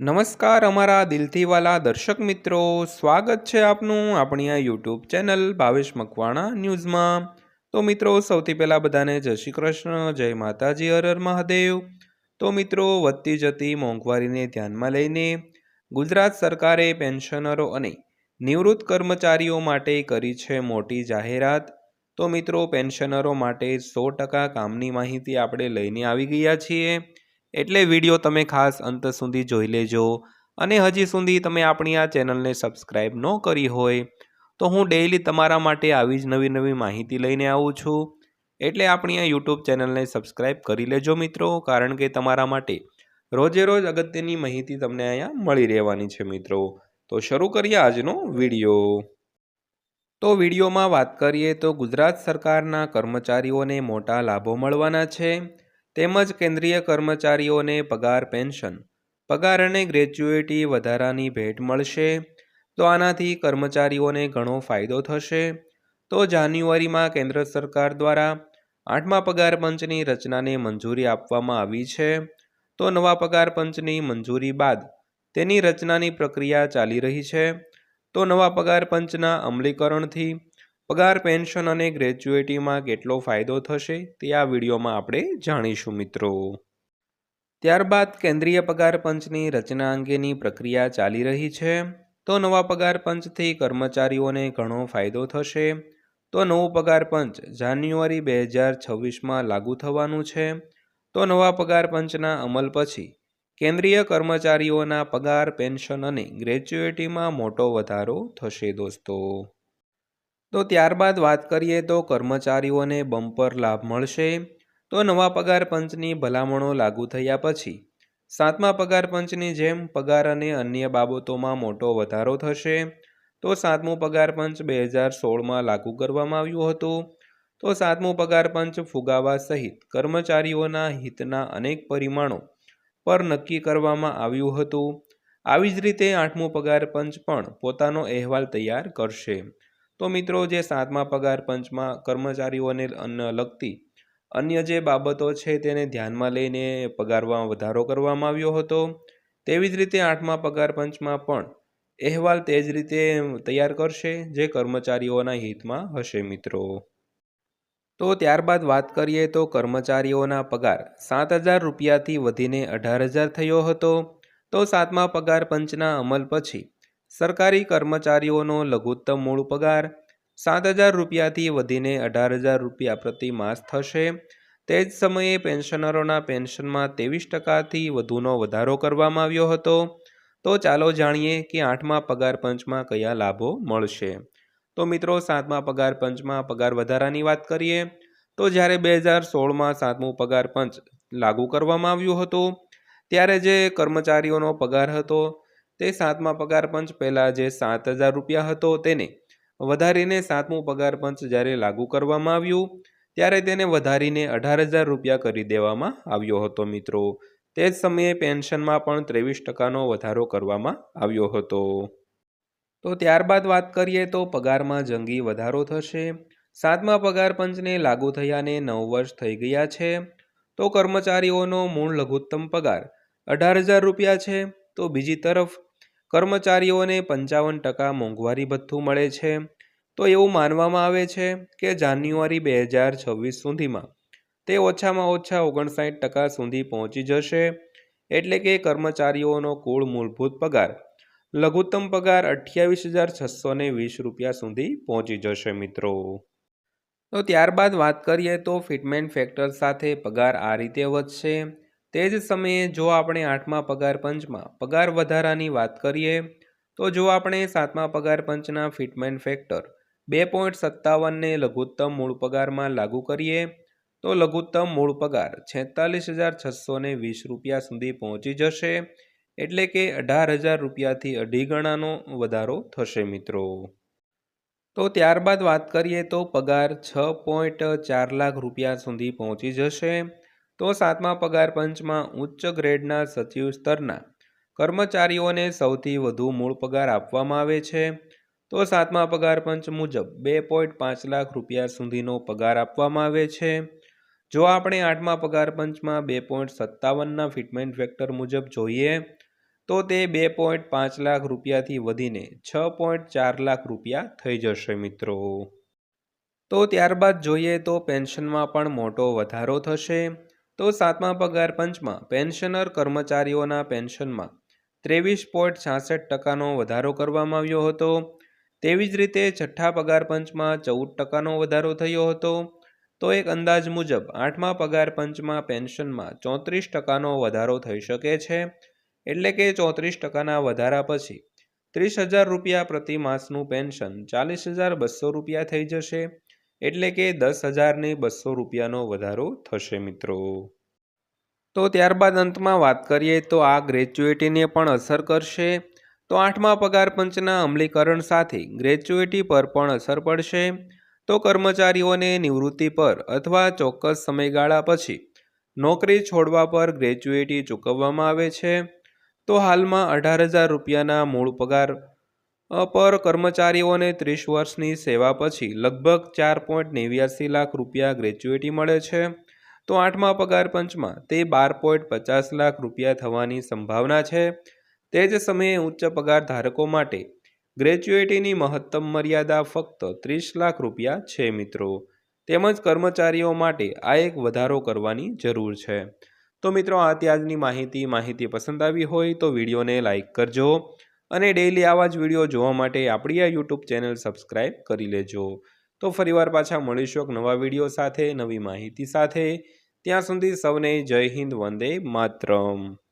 નમસ્કાર અમારા દિલથી વાલા દર્શક મિત્રો. સ્વાગત છે આપનું આપણી આ યુટ્યુબ ચેનલ ભાવેશ મકવાણા ન્યૂઝમાં. તો મિત્રો, સૌથી પહેલાં બધાને જય શ્રી કૃષ્ણ, જય માતાજી, હર હર મહાદેવ. તો મિત્રો, વધતી જતી મોંઘવારીને ધ્યાનમાં લઈને ગુજરાત સરકારે પેન્શનરો અને નિવૃત્ત કર્મચારીઓ માટે કરી છે મોટી જાહેરાત. તો મિત્રો, પેન્શનરો માટે સો ટકા કામની માહિતી આપણે લઈને આવી ગયા છીએ. એટલે વીડિયો તમે ખાસ અંત સુધી જોઈ લેજો. અને હજી સુધી તમે આપણી આ ચેનલને સબસ્ક્રાઈબ ન કરી હોય, તો હું ડેઈલી તમારા માટે આવી જ નવી નવી માહિતી લઈને આવું છું. એટલે આપણી આ યુટ્યુબ ચેનલને સબસ્ક્રાઈબ કરી લેજો મિત્રો, કારણ કે તમારા માટે રોજે રોજ અગત્યની માહિતી તમને અહીંયા મળી રહેવાની છે મિત્રો. તો શરૂ કરીએ આજનો વીડિયો. તો વિડીયોમાં વાત કરીએ તો ગુજરાત સરકારના કર્મચારીઓને મોટા લાભો મળવાના છે. તેમજ કેન્દ્રીય કર્મચારીઓને પગાર પેન્શન. પગાર અને ગ્રેજ્યુએટી વધારાની ભેટ મળશે, તો આનાથી કર્મચારીઓને ઘણો ફાયદો થશે. તો જાન્યુઆરીમાં કેન્દ્ર સરકાર દ્વારા આઠમા પગાર પંચની રચનાને મંજૂરી આપવામાં આવી છે. તો નવા પગાર પંચની મંજૂરી બાદ તેની રચનાની પ્રક્રિયા ચાલી રહી છે. તો નવા પગાર પંચના અમલીકરણથી પગાર, પેન્શન અને ગ્રેજ્યુએટીમાં કેટલો ફાયદો થશે તે આ વિડીયોમાં આપણે જાણીશું મિત્રો. ત્યારબાદ કેન્દ્રીય પગાર પંચની રચના અંગેની પ્રક્રિયા ચાલી રહી છે. તો નવા પગાર પંચથી કર્મચારીઓને ઘણો ફાયદો થશે. તો નવું પગાર પંચ જાન્યુઆરી બે હજાર છવ્વીસમાં લાગુ થવાનું છે. તો નવા પગાર પંચના અમલ પછી કેન્દ્રીય કર્મચારીઓના પગાર, પેન્શન અને ગ્રેજ્યુએટીમાં મોટો વધારો થશે દોસ્તો. તો ત્યારબાદ વાત કરીએ તો કર્મચારીઓને બમ્પર લાભ મળશે. તો નવા પગાર પંચની ભલામણો લાગુ થયા પછી સાતમા પગાર પંચની જેમ પગાર અને અન્ય બાબતોમાં મોટો વધારો થશે. તો સાતમું પગાર પંચ બે હજાર સોળમાં લાગુ કરવામાં આવ્યું હતું. તો સાતમું પગાર પંચ ફુગાવા સહિત કર્મચારીઓના હિતના અનેક પરિમાણો પર નક્કી કરવામાં આવ્યું હતું. આવી જ રીતે આઠમું પગાર પંચ પણ પોતાનો અહેવાલ તૈયાર કરશે. તો મિત્રો, જે સાતમા પગાર, પંચમાં કર્મચારીઓને લગતી અન્ય જે બાબતો છે તેને ધ્યાનમાં લઈને પગારમાં વધારો કરવામાં આવ્યો હતો. તેવી જ રીતે આઠમા પગાર, પંચમાં પણ અહેવાલ તે જ રીતે તૈયાર કરશે જે કર્મચારીઓના હિતમાં હશે મિત્રો. તો ત્યારબાદ વાત કરીએ તો કર્મચારીઓના પગાર. સાત હજાર રૂપિયાથી વધીને અઢાર હજાર થયો હતો. તો સાતમા પગાર, પંચના અમલ પછી સરકારી કર્મચારીઓનો લઘુત્તમ મૂળ પગાર સાત હજાર રૂપિયાથી વધીને અઢાર હજાર રૂપિયા પ્રતિ માસ થશે. તે જ સમયે પેન્શનરોના પેન્શનમાં ત્રેવીસ ટકાથી વધુનો વધારો કરવામાં આવ્યો હતો. તો ચાલો જાણીએ કે આઠમા પગાર પંચમાં કયા લાભો મળશે. તો મિત્રો, સાતમા પગાર પંચમાં પગાર વધારાની વાત કરીએ, તો જ્યારે બે હજાર સોળમાં સાતમું પગાર પંચ લાગુ કરવામાં આવ્યું હતું, ત્યારે જે કર્મચારીઓનો પગાર હતો તે સાતમા પગાર પંચ પહેલાં જે સાત હજાર રૂપિયા હતો તેને વધારીને સાતમું પગાર પંચ જ્યારે લાગુ કરવામાં આવ્યું, ત્યારે તેને વધારીને અઢાર હજાર રૂપિયા કરી દેવામાં આવ્યો હતો મિત્રો. તે જ સમયે પેન્શનમાં પણ ત્રેવીસ ટકાનો વધારો કરવામાં આવ્યો હતો. તો ત્યારબાદ વાત કરીએ તો પગારમાં જંગી વધારો થશે. સાતમા પગાર પંચને લાગુ થયાને નવ વર્ષ થઈ ગયા છે. તો કર્મચારીઓનો મૂળ લઘુત્તમ પગાર અઢાર હજાર રૂપિયા છે. તો બીજી તરફ કર્મચારીઓને પંચાવન ટકા મોંઘવારી ભથ્થું મળે છે. તો એવું માનવામાં આવે છે કે જાન્યુઆરી બે હજાર છવ્વીસ સુધીમાં તે ઓછામાં ઓછા ઓગણસાઠ ટકા સુધી પહોંચી જશે. એટલે કે કર્મચારીઓનો કુળ મૂળભૂત પગાર, લઘુત્તમ પગાર અઠ્યાવીસ હજાર છસો ને વીસ રૂપિયા સુધી પહોંચી જશે મિત્રો. તો ત્યારબાદ વાત કરીએ તો ફિટમેન્ટ ફેક્ટર સાથે પગાર આ રીતે વધશે. તે જ સમયે જો આપણે આઠમા પગાર પંચમાં પગાર વધારાની વાત કરીએ, તો જો આપણે સાતમા પગાર પંચના ફિટમેન્ટ ફેક્ટર બે પોઈન્ટ સત્તાવનને લઘુત્તમ મૂળ પગારમાં લાગુ કરીએ, તો લઘુત્તમ મૂળ પગાર છેતાલીસ હજાર છસો વીસ રૂપિયા સુધી પહોંચી જશે, એટલે કે અઢાર હજાર રૂપિયાથી અઢી ગણાનો વધારો થશે મિત્રો. તો ત્યારબાદ વાત કરીએ તો પગાર છ પોઈન્ટ ચાર લાખ રૂપિયા સુધી પહોંચી જશે તો સાતમા પગાર પંચમાં ઉચ્ચ ગ્રેડના સચિવ સ્તરના કર્મચારીઓને સૌથી વધુ મૂળ પગાર આપવામાં આવે છે. તો સાતમા પગાર પંચ મુજબ બે પોઈન્ટ પાંચ લાખ રૂપિયા સુધીનો પગાર આપવામાં આવે છે. જો આપણે આઠમા પગાર પંચમાં બે પોઈન્ટ સત્તાવનના ફિટમેન્ટ ફેક્ટર મુજબ જોઈએ, તો તે બે પોઈન્ટ પાંચ લાખ રૂપિયાથી વધીને છ પોઈન્ટ ચાર લાખ રૂપિયા થઈ જશે મિત્રો. તો ત્યારબાદ જોઈએ તો પેન્શનમાં પણ મોટો વધારો થશે. તો સાતમા પગાર પંચમાં પેન્શનર કર્મચારીઓના પેન્શનમાં ત્રેવીસ પોઈન્ટ છાસઠ ટકાનો વધારો કરવામાં આવ્યો હતો. તેવી જ રીતે છઠ્ઠા પગાર પંચમાં ચૌદ ટકાનો વધારો થયો હતો. તો એક અંદાજ મુજબ આઠમા પગાર પંચમાં પેન્શનમાં ચોત્રીસ ટકાનો વધારો થઈ શકે છે. એટલે કે ચોત્રીસ ટકાના વધારા પછી ત્રીસ હજાર રૂપિયા પ્રતિ માસનું પેન્શન ચાલીસ હજાર બસો રૂપિયા થઈ જશે. એટલે કે દસ હજારને બસો રૂપિયાનો વધારો થશે મિત્રો. તો ત્યારબાદ અંતમાં વાત કરીએ તો આ ગ્રેજ્યુએટીને પણ અસર કરશે. તો આઠમા પગાર પંચના અમલીકરણ સાથે ગ્રેજ્યુએટી પર પણ અસર પડશે. તો કર્મચારીઓને નિવૃત્તિ પર અથવા ચોક્કસ સમયગાળા પછી નોકરી છોડવા પર ગ્રેજ્યુએટી ચૂકવવામાં આવે છે. તો હાલમાં અઢાર હજાર રૂપિયાના મૂળ પગાર અ પર કર્મચારીઓને ત્રીસ વર્ષની સેવા પછી લગભગ ચાર પોઈન્ટ નેવ્યાસી લાખ રૂપિયા ગ્રેજ્યુએટી મળે છે. તો આઠમા પગાર પંચમાં તે બાર પોઈન્ટ પચાસ લાખ રૂપિયા થવાની સંભાવના છે. તે જ સમયે ઉચ્ચ પગાર ધારકો માટે ગ્રેજ્યુએટીની મહત્તમ મર્યાદા ફક્ત ત્રીસ લાખ રૂપિયા છે, મિત્રો. તેમજ કર્મચારીઓ માટે આ એક વધારો કરવાની જરૂર છે. તો મિત્રો, આ ત્યાજની માહિતી. માહિતી પસંદ આવી હોય તો વિડીયોને લાઇક કરજો. અને ડેઈલી આવા જ વીડિયો જોવા માટે આપણી આ યુટ્યુબ ચેનલ સબસ્ક્રાઈબ કરી લેજો. તો ફરીવાર પાછા મળીશું એક નવા વીડિયો સાથે, નવી માહિતી સાથે. ત્યાં સુધી સૌને જય હિન્દ, વંદે માતરમ.